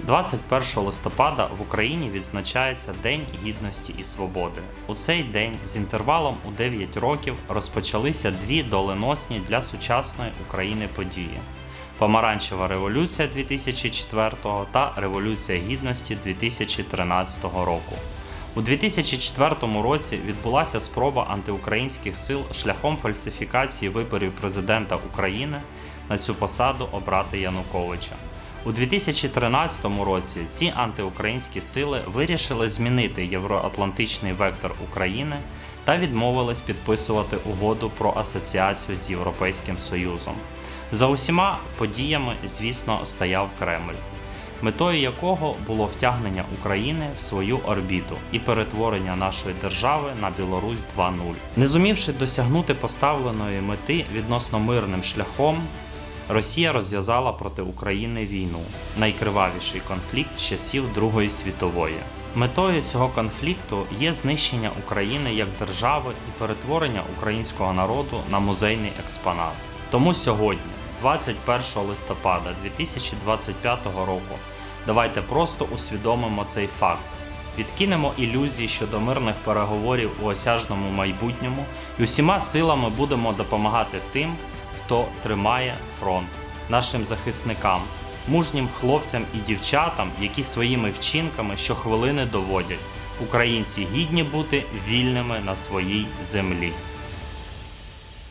21 листопада в Україні відзначається День Гідності і Свободи. У цей день з інтервалом у 9 років розпочалися дві доленосні для сучасної України події: Помаранчева революція 2004 та Революція Гідності 2013 року. У 2004 році відбулася спроба антиукраїнських сил шляхом фальсифікації виборів президента України на цю посаду обрати Януковича. У 2013 році ці антиукраїнські сили вирішили змінити євроатлантичний вектор України та відмовились підписувати угоду про асоціацію з Європейським Союзом. За усіма подіями, звісно, стояв Кремль метою якого було втягнення України в свою орбіту і перетворення нашої держави на Білорусь 2.0. Не зумівши досягнути поставленої мети відносно мирним шляхом, Росія розв'язала проти України війну, найкривавіший конфлікт з часів Другої світової. Метою цього конфлікту є знищення України як держави і перетворення українського народу на музейний експонат. Тому сьогодні, 21 листопада 2025 року, давайте просто усвідомимо цей факт. Відкинемо ілюзії щодо мирних переговорів у осяжному майбутньому і усіма силами будемо допомагати тим, хто тримає фронт, нашим захисникам, мужнім хлопцям і дівчатам, які своїми вчинками щохвилини доводять, українці гідні бути вільними на своїй землі.